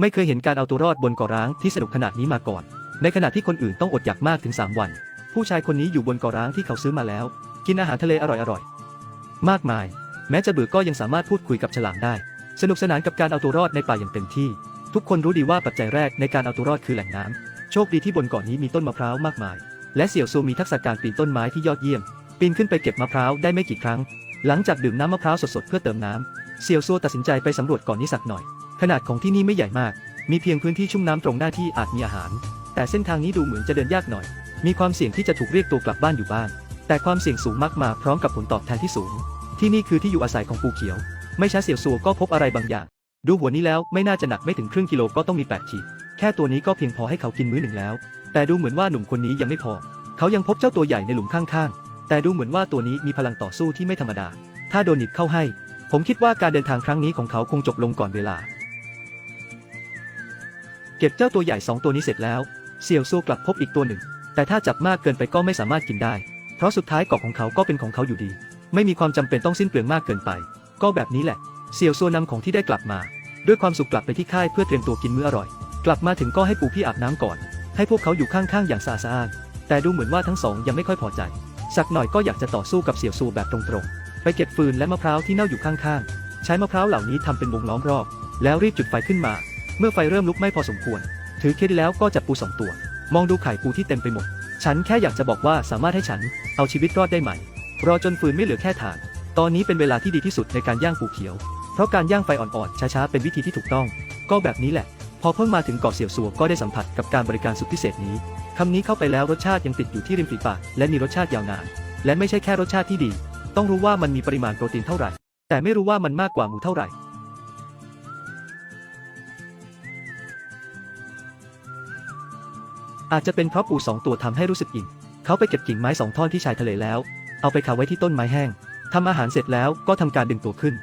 ไม่เคยเห็นการเอาตัวรอดบนเกาะร้างที่สนุกขนาดนี้มาก่อน ในขณะที่คนอื่นต้องอดอยากมากถึง 3 วัน ผู้ชายคนนี้อยู่บนเกาะร้างที่เขาซื้อมาแล้ว กินอาหารทะเลอร่อยๆ มากมาย แม้จะเบื่อก็ยังสามารถพูดคุยกับฉลามได้ สนุกสนานกับการเอาตัวรอดในป่าอย่างเต็มที่ ทุกคนรู้ดีว่าปัจจัยแรกในการเอาตัวรอดคือแหล่งน้ำโชคดีที่บนเกาะนี้มีต้นมะพร้าวมากมาย และเสี่ยวซูมีทักษะการปีนต้นไม้ที่ยอดเยี่ยม ปีนขึ้นไปเก็บมะพร้าวได้ไม่กี่ครั้ง หลังจากดื่มน้ำมะพร้าวสดๆเพื่อเติมน้ำเสี่ยวซูตัดสินใจไปสำรวจก่อนนี้สักหน่อย ขนาดของที่นี่ไม่ใหญ่มาก มีเพียงพื้นที่ชุ่มน้ำตรงหน้าที่อาจมีอาหาร แต่เส้นทางนี้ดูเหมือนจะเดินยากหน่อย มีความเสี่ยงที่จะถูกเรียกตัวกลับบ้านอยู่บ้าง แต่ความเสี่ยงสูงมากมาพร้อมกับผลตอบแทนที่สูง ที่นี่คือที่อยู่อาศัยของปูเขียว ไม่ช้าเสี่ยวซัวก็พบอะไรบางอย่าง ดูหัวนี้แล้วไม่น่าจะหนักไม่ถึงครึ่งกิโลก็ต้องมี8ขีด แค่ตัวนี้ก็เพียงพอให้เขากินมื้อหนึ่งแล้ว แต่ดูเหมือนว่าหนุ่มคนนี้ยังไม่พอ เขายังพบเจ้าตัวใหญ่ในหลุมข้างๆ แต่ดูเหมือนว่าตัวนี้มีพลังต่อสู้ที่ไม่ธรรมดา ถ้าโดนหนิบเข้าให้ ผมคิดว่าการเดินทางครั้งนี้ของเขาคงจบลงก่อนเวลา เก็บเจ้าตัวใหญ่สองตัวนี้เสร็จแล้วเสี่ยวซูกลับพบอีกตัวหนึ่ง แต่ถ้าจับมากเกินไปก็ไม่สามารถกินได้ เพราะสุดท้ายเกาะของเขาก็เป็นของเขาอยู่ดี ไม่มีความจำเป็นต้องสิ้นเปลืองมากเกินไป ก็แบบนี้แหละเสี่ยวซัวนำของที่ได้กลับมา ด้วยความสุขกลับไปที่ค่ายเพื่อเตรียมตัวกินมื้ออร่อย กลับมาถึงก็ให้ปู่พี่อาบน้ำก่อน ให้พวกเขาอยู่ข้างๆอย่างสะอาดแต่ดูเหมือนว่าทั้งสองยังไม่ค่อยพอใจสักหน่อยก็อยากจะต่อสู้กับเสี่ยวซูแบบตรงๆ ไปเก็บฟืนและมะพร้าวที่เน่าอยู่ข้างๆ ใช้มะพร้าวเหล่านี้ทำเป็นวงล้อมรอบ แล้วรีบจุดไฟขึ้นมา เมื่อไฟเริ่มลุกไหม้พอสมควร ถือเคล็ดแล้วก็จับปูสองตัว มองดูไข่ปูที่เต็มไปหมด ฉันแค่อยากจะบอกว่าสามารถให้ฉันเอาชีวิตรอดได้ไหม รอจนฟืนไม่เหลือแค่ถ่าน ตอนนี้เป็นเวลาที่ดีที่สุดในการย่างปูเขียว เพราะการย่างไฟอ่อนๆช้าๆเป็นวิธีที่ถูกต้อง ก็แบบนี้แหละ พอเพิ่งมาถึงเกาะเสี่ยวซัวก็ได้สัมผัสกับการบริการสุดพิเศษนี้คำนี้เข้าไปแล้วรสชาติยังติดอยู่ที่ริมฝีปากและมีรสชาติยาวนาน และไม่ใช่แค่รสชาติที่ดี ต้องรู้ว่ามันมีปริมาณโปรตีนเท่าไหร่ แต่ไม่รู้ว่ามันมากกว่าหมูเท่าไหร่ อาจจะเป็นเพราะปูสองตัวทำให้รู้สึกอิ่มเขาไปเก็บกิ่งไม้สองท่อนที่ชายทะเลแล้ว เอาไปคาไว้ที่ต้นไม้แห้งทำอาหารเสร็จแล้วก็ทำการดึงตัวขึ้น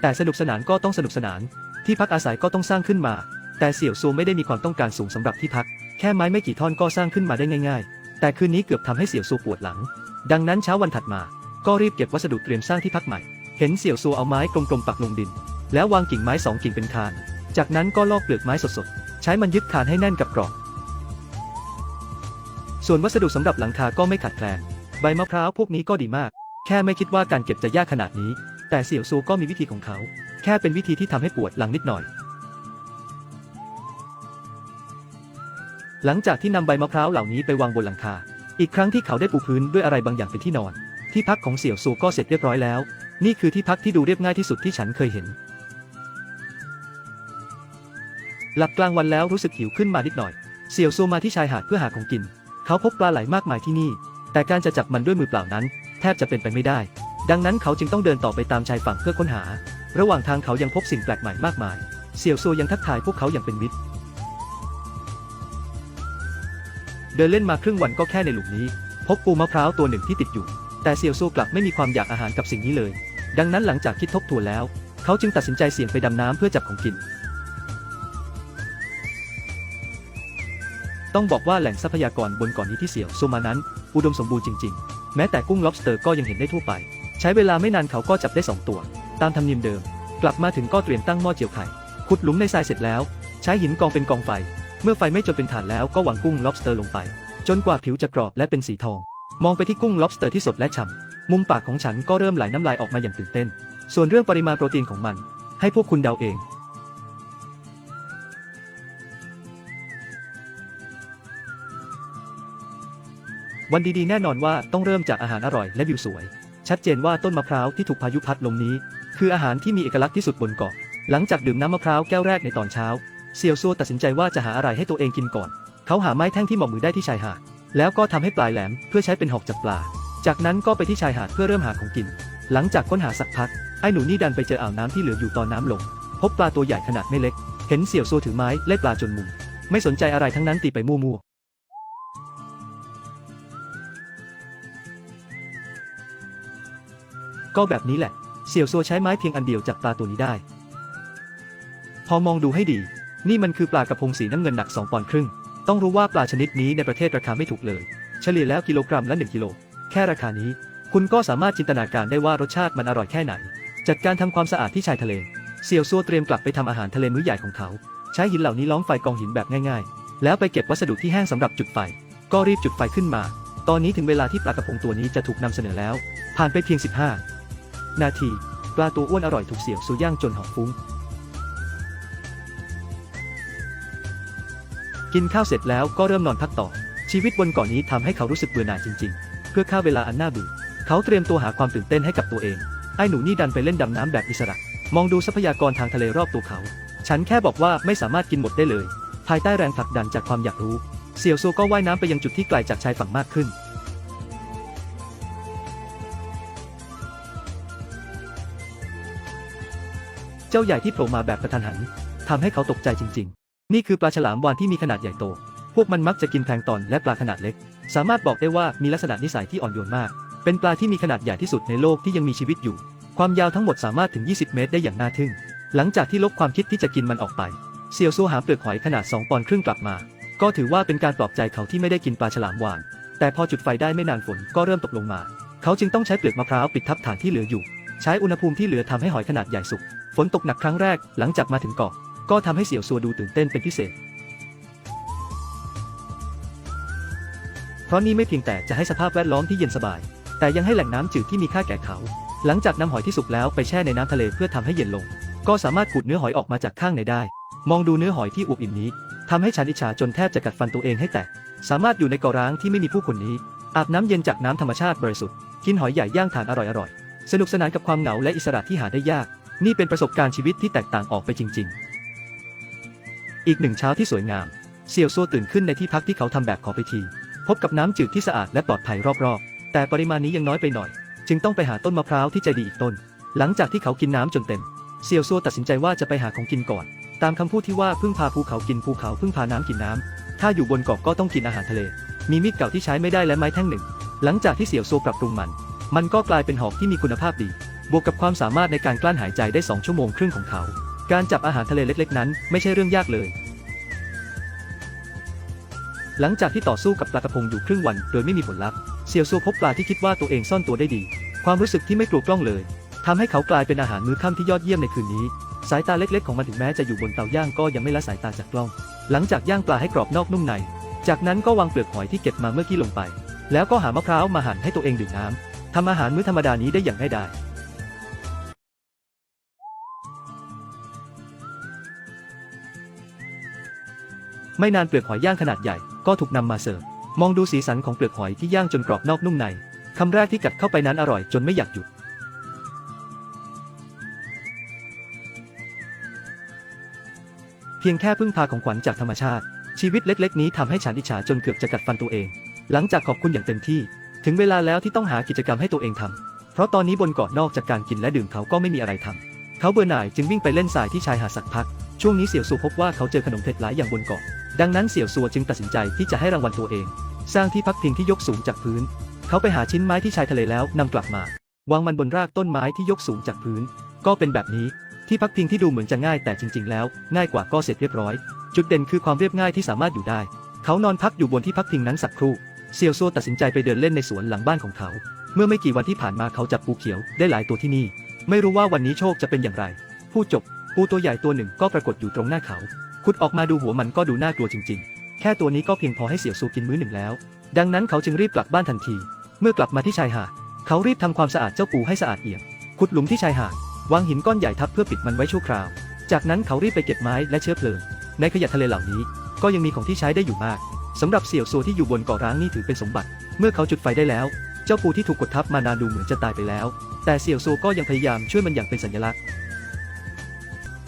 แต่สนุกสนานก็ต้องสนุกสนาน ที่พักอาศัยก็ต้องสร้างขึ้นมา แต่เสี่ยวซูไม่ได้มีความต้องการสูงสำหรับที่พัก แค่ไม้ไม่กี่ท่อนก็สร้างขึ้นมาได้ง่าย ๆ แต่คืนนี้เกือบทำให้เสี่ยวซูปวดหลัง ดังนั้นเช้าวันถัดมา ก็รีบเก็บวัสดุเตรียมสร้างที่พักใหม่ เห็นเสี่ยวซูเอาไม้กลมๆปักลงดิน แล้ววางกิ่งไม้สองกิ่งเป็นคาน จากนั้นก็ลอกเปลือกไม้สดๆ ช้มันยึดคานให้แน่นกับกรอบ ส่วนวัสดุสำหรับหลังคาก็ไม่ขาดแคลน ใบมะพร้าวพวกนี้ก็ดีมาก แค่ไม่คิดว่าการเก็บจะยากขนาดนี้ แต่เสี่ยวซูก็มีวิธีของเขา แค่เป็นวิธีที่ทำให้ปวดหลังนิดหน่อย หลังจากที่นำใบมะพร้าวเหล่านี้ไปวางบนหลังคา อีกครั้งที่เขาได้ปูพื้นด้วยอะไรบางอย่างเป็นที่นอน ที่พักของเสี่ยวซูก็เสร็จเรียบร้อยแล้ว นี่คือที่พักที่ดูเรียบง่ายที่สุดที่ฉันเคยเห็น หลับกลางวันแล้วรู้สึกหิวขึ้นมานิดหน่อย เสี่ยวซูมาที่ชายหาดเพื่อหาของกิน เขาพบปลาไหลมากมายที่นี่ แต่การจะจับมันด้วยมือเปล่านั้น แทบจะเป็นไปไม่ได้ ดังนั้นเขาจึงต้องเดินต่อไปตามชายฝั่งเพื่อค้นหา ระหว่างทางเขายังพบสิ่งแปลกใหม่มากมาย เสี่ยวซูยังทักทายพวกเขาอย่างเป็นมิตร เดินเล่นมาครึ่งวันก็แค่ในหลุมนี้ พบปูมะพร้าวตัวหนึ่งที่ติดอยู่ แต่เซียวซูกลับไม่มีความอยากอาหารกับสิ่งนี้เลย ดังนั้นหลังจากคิดทบทวนแล้ว เขาจึงตัดสินใจเสี่ยงไปดำน้ำเพื่อจับของกิน ต้องบอกว่าแหล่งทรัพยากรบนเกาอนนี้ที่เสี่ยวซูมานั้น อุดมสมบูรณ์จริง ๆ แม้แต่กุ้ง lobster ก็ยังเห็นได้ทั่วไป ใช้เวลาไม่นานเขาก็จับได้สองตัว ตามธรรมเนียมเดิม กลับมาถึงก็เตรียมตั้งหม้อเจียวไข่ ขุดหลุมในทรายเสร็จแล้ว ใช้หินกองเป็นกองไฟ เมื่อไฟไม่จนเป็นฐานแล้วก็วางกุ้ง lobster ลงไป จนกว่าผิวจะกรอบและเป็นสีทอง มองไปที่กุ้ง lobster ที่สดและฉ่ำมุมปากของฉันก็เริ่มไหลน้ำลายออกมาอย่างตื่นเต้น ส่วนเรื่องปริมาณโปรตีนของมัน ให้พวกคุณเดาเอง วันดีๆแน่นอนว่าต้องเริ่มจากอาหารอร่อยและวิวสวย ชัดเจนว่าต้นมะพร้าวที่ถูกพายุพัดลมนี้ คืออาหารที่มีเอกลักษณ์ที่สุดบนเกาะ หลังจากดื่มน้ำมะพร้าวแก้วแรกในตอนเช้าเซียวซัวตัดสินใจว่าจะหาอะไรให้ตัวเองกินก่อน เขาหาไม้แท่งที่เหมาะมือได้ที่ชายหาด แล้วก็ทำให้ปลายแหลมเพื่อใช้เป็นหอกจับปลา จากนั้นก็ไปที่ชายหาดเพื่อเริ่มหาของกิน หลังจากค้นหาสักพัก ไอ้หนูนี่ดันไปเจออ่าวน้ำที่เหลืออยู่ตอนน้ำลง พบปลาตัวใหญ่ขนาดไม่เล็ก เห็นเสี่ยวซัวถือไม้ไล่ปลาจนมุม ไม่สนใจอะไรทั้งนั้นตีไปมั่ว ก็แบบนี้แหละ เสี่ยวซัวใช้ไม้เพียงอันเดียวจับปลาตัวนี้ได้ พอมองดูให้ดี นี่มันคือปลากระพงสีน้ำเงินหนัก 2ปอนด์ครึ่ง ต้องรู้ว่าปลาชนิดนี้ในประเทศราคาไม่ถูกเลย เฉลี่ยแล้วกิโลกรัมละ 1กิโล แค่ราคานี้ คุณก็สามารถจินตนาการได้ว่ารสชาติมันอร่อยแค่ไหน จัดการทำความสะอาดที่ชายทะเล เสี่ยวซัวเตรียมกลับไปทำอาหารทะเลมื้อใหญ่ของเขา ใช้หินเหล่านี้ล้อมไฟกองหินแบบง่ายๆ แล้วไปเก็บวัสดุที่แห้งสำหรับจุดไฟ ก็รีบจุดไฟขึ้นมา ตอนนี้ถึงเวลาที่ปลากระพงตัวนี้จะถูกนำเสนอแล้ว ผ่านไปเพียง 15 นาที ปลาตัวอ้วนอร่อยถูกเสี่ยวซูย่างจนหอมฟุ้ง กินข้าวเสร็จแล้วก็เริ่มนอนพักต่อ ชีวิตบนเกาะนนี้ทำให้เขารู้สึกเบื่อหน่ายจริง ๆ เพื่อฆ่าเวลาอันน่าเบื่อเขาเตรียมตัวหาความตื่นเต้นให้กับตัวเอง ไอ้หนูนี่ดันไปเล่นดำน้ำแบบอิสระ มองดูทรัพยากรทางทะเลรอบตัวเขา ฉันแค่บอกว่าไม่สามารถกินหมดได้เลย ภายใต้แรงผลักดันจากความอยากรู้ เสี่ยวซูก็ว่ายน้ำไปยังจุดที่ไกลจากชายฝั่งมากขึ้น จ้าใหญ่ที่โผล่มาแบบกระทันหันทำให้เขาตกใจจริง ๆ นี่คือปลาฉลามวานที่มีขนาดใหญ่โต พวกมันมักจะกินแพลงตอนและปลาขนาดเล็ก สามารถบอกได้ว่ามีลักษณะนิสัยที่อ่อนโยนมาก เป็นปลาที่มีขนาดใหญ่ที่สุดในโลกที่ยังมีชีวิตอยู่ ความยาวทั้งหมดสามารถถึง 20 เมตรได้อย่างน่าทึ่ง หลังจากที่ลบความคิดที่จะกินมันออกไป เซียวซูหาเปลือกหอยขนาด 2 ปอนด์ครึ่งกลับมา ก็ถือว่าเป็นการปลอบใจเขาที่ไม่ได้กินปลาฉลามวาน แต่พอจุดไฟได้ไม่นานฝนก็เริ่มตกลงมา เขาจึงต้องใช้เปลือกมะพร้าวปิดทับฐานที่เหลืออยู่ ใช้อุณหภูมิที่เหลือทำให้หอยขนาดใหญ่สุก ฝนตกหนักครั้งแรกหลังจากมาถึงเกาะ ก็ทำให้เสี่ยวซัวดูตื่นเต้นเป็นพิเศษ เพราะนี่ไม่เพียงแต่จะให้สภาพแวดล้อมที่เย็นสบาย แต่ยังให้แหล่งน้ำจืดที่มีค่าแก่เขา หลังจากนำหอยที่สุกแล้วไปแช่ในน้ำทะเลเพื่อทำให้เย็นลง ก็สามารถขูดเนื้อหอยออกมาจากข้างในได้ มองดูเนื้อหอยที่อวบอิ่มนี้ทำให้ฉันอิจฉาจนแทบจะกัดฟันตัวเองให้แตกสามารถอยู่ในเกาะร้างที่ไม่มีผู้คนนี้ อาบน้ำเย็นจากน้ำธรรมชาติบริสุทธิ์กินหอยใหญ่ย่างถ่านอร่อยๆสนุกสนานกับความเหงาและอิสระที่หาได้ยาก นี่เป็นประสบการณ์ชีวิตที่แตกต่างออกไปจริง ๆ อีกหนึ่งเช้าที่สวยงามเสี่ยวซัวตื่นขึ้นในที่พักที่เขาทำแบบขอไปที พบกับน้ำจืดที่สะอาดและปลอดภัยรอบๆ แต่ปริมาณนี้ยังน้อยไปหน่อย จึงต้องไปหาต้นมะพร้าวที่ใจดีอีกต้น หลังจากที่เขากินน้ำจนเต็มเสี่ยวซัวตัดสินใจว่าจะไปหาของกินก่อน ตามคำพูดที่ว่าพึ่งพาภูเขากินภูเขาพึ่งพาน้ำกินน้ำ ถ้าอยู่บนเกาะก็ต้องกินอาหารทะเล มีมีดเก่าที่ใช้ไม่ได้และไม้แท่งหนึ่ง หลังจากที่เสี่ยวซัวปรับปรุงมัน มันก็กลายเป็นหอกที่มีคุณภาพดี บวกกับความสามารถในการกลั้นหายใจได้ 2 ชั่วโมงครึ่งของเขา การจับอาหารทะเลเล็ก ๆ นั้น ไม่ใช่เรื่องยากเลย หลังจากที่ต่อสู้กับปลากระพงอยู่ครึ่งวัน โดยไม่มีผลลัพธ์ เซียวซัวพบปลาที่คิดว่าตัวเองซ่อนตัวได้ดี ความรู้สึกที่ไม่กลัวกล้องเลยทำให้เขากลายเป็นอาหารมื้อค่ำที่ยอดเยี่ยมในคืนนี้ สายตาเล็ก ๆ ของมันถึงแม้จะอยู่บนเตาย่างก็ยังไม่ละสายตาจากกล้อง หลังจากย่างปลาให้กรอบนอกนุ่มใน จากนั้นก็วางเปลือกหอยที่เก็บมาเมื่อกี้ลงไป แล้วก็หามะพร้าวมาหั่นให้ตัวเองดื่มน้ำทำอาหารมื้อธรรมดานี้ได้อย่างง่ายดาย ไม่นานเปลือกหอยย่างขนาดใหญ่ ก็ถูกนำมาเสิร์ฟ มองดูสีสันของเปลือกหอยที่ย่างจนกรอบนอกนุ่มในคำแรกที่กัดเข้าไปนั้นอร่อยจนไม่อยากหยุด เพียงแค่พึ่งพาของขวัญจากธรรมชาติ ชีวิตเล็ก ๆ นี้ทำให้ฉันอิจฉาจนเกือบจะกัดฟันตัวเอง หลังจากขอบคุณอย่างเต็มที่ ถึงเวลาแล้วที่ต้องหากิจกรรมให้ตัวเองทำเพราะตอนนี้บนเกาะนอกจากการกินและดื่มเขาก็ไม่มีอะไรทำเขาเบื่อหน่ายจึงวิ่งไปเล่นทรายที่ชายหาดสักพักช่วงนี้เสี่ยวซัวพบว่าเขาเจอขนมเผ็ดหลายอย่างบนเกาะ ดังนั้นเสี่ยวซัวจึงตัดสินใจที่จะให้รางวัลตัวเอง สร้างที่พักพิงที่ยกสูงจากพื้น เขาไปหาชิ้นไม้ที่ชายทะเลแล้วนำกลับมาวางมันบนรากต้นไม้ที่ยกสูงจากพื้น ก็เป็นแบบนี้ที่พักพิงที่ดูเหมือนจะง่ายแต่จริง ๆ แล้ว ง่ายกว่าก็เสร็จเรียบร้อย จุดเด่นคือความเรียบง่ายที่สามารถอยู่ได้ เขานอนพักอยู่บนที่พักพิงนั้นสักครู่เซียวซัวตัดสินใจไปเดินเล่นในสวนหลังบ้านของเขา เมื่อไม่กี่วันที่ผ่านมาเขาจับปูเขียวได้หลายตัวที่นี่ ไม่รู้ว่าวันนี้โชคจะเป็นอย่างไรพูดจบปูตัวใหญ่ตัวหนึ่งก็ปรากฏอยู่ตรงหน้าเขา ขุดออกมาดูหัวมันก็ดูน่ากลัวจริง ๆ แค่ตัวนี้ก็เพียงพอให้เสี่ยวซูกินมื้อหนึ่งแล้ว ดังนั้นเขาจึงรีบกลับบ้านทันที เมื่อกลับมาที่ชายหาดเขารีบทำความสะอาดเจ้าปูให้สะอาดเอี่ยม ขุดหลุมที่ชายหาดวางหินก้อนใหญ่ทับเพื่อปิดมันไว้ชั่วคราว จากนั้นเขารีบไปเก็บไม้และเชื้อเพลิง ในขยะทะเลเหล่านี้ ก็ยังมีของที่ใช้ได้อยู่มากสำหรับเสี่ยวซัวที่อยู่บนเกาะร้างนี่ถือเป็นสมบัติ เมื่อเขาจุดไฟได้แล้ว เจ้าปูที่ถูกกดทับมานานดูเหมือนจะตายไปแล้ว แต่เสี่ยวซัวก็ยังพยายามช่วยมันอย่างเป็นสัญลักษณ์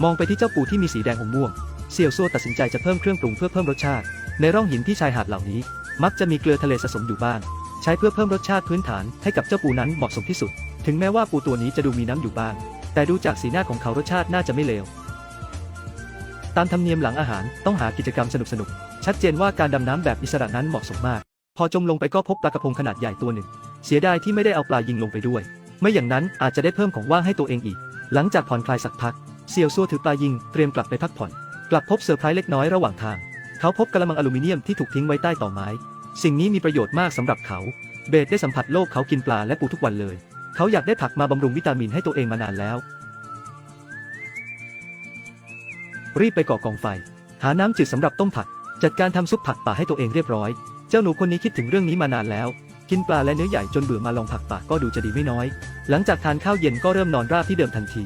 มองไปที่เจ้าปูที่มีสีแดงอมม่วง เสี่ยวซัวตัดสินใจจะเพิ่มเครื่องปรุงเพื่อเพิ่มรสชาติ ในร่องหินที่ชายหาดเหล่านี้ มักจะมีเกลือทะเลสะสมอยู่บ้าง ใช้เพื่อเพิ่มรสชาติพื้นฐานให้กับเจ้าปูนั้นเหมาะสมที่สุด ถึงแม้ว่าปูตัวนี้จะดูมีน้ำอยู่บ้าง แต่ดูจากสีหน้าของเขารสชาติน่าจะไม่เลวตามธรรมเนียมหลังอาหารต้องหากิจกรรมสนุกๆชัดเจนว่าการดำน้ำแบบอิสระนั้นเหมาะสมมาก พอจมลงไปก็พบปลากระพงขนาดใหญ่ตัวหนึ่ง เสียดายที่ไม่ได้เอาปลายิงลงไปด้วย ไม่อย่างนั้นอาจจะได้เพิ่มของว่างให้ตัวเองอีก หลังจากผ่อนคลายสักพักเซียวซัวถือปลายิงเตรียมกลับไปพักผ่อน กลับพบเซอร์ไพรส์เล็กน้อยระหว่างทาง เขาพบกระมังอลูมิเนียมที่ถูกทิ้งไว้ใต้ต่อไม้ สิ่งนี้มีประโยชน์มากสำหรับเขา เบสได้สัมผัสโลกเขากินปลาและปูทุกวันเลย เขาอยากได้ผักมาบำรุงวิตามินให้ตัวเองมานานแล้ว รีบไปก่อกองไฟ หาน้ำจืดสำหรับต้มผัก จัดการทำซุปผักป่าให้ตัวเองเรียบร้อย เจ้าหนูคนนี้คิดถึงเรื่องนี้มานานแล้ว กินปลาและเนื้อใหญ่จนเบื่อมาลองผักป่าก็ดูจะดีไม่น้อย หลังจากทานข้าวเย็นก็เริ่มนอนราบที่เดิมทันที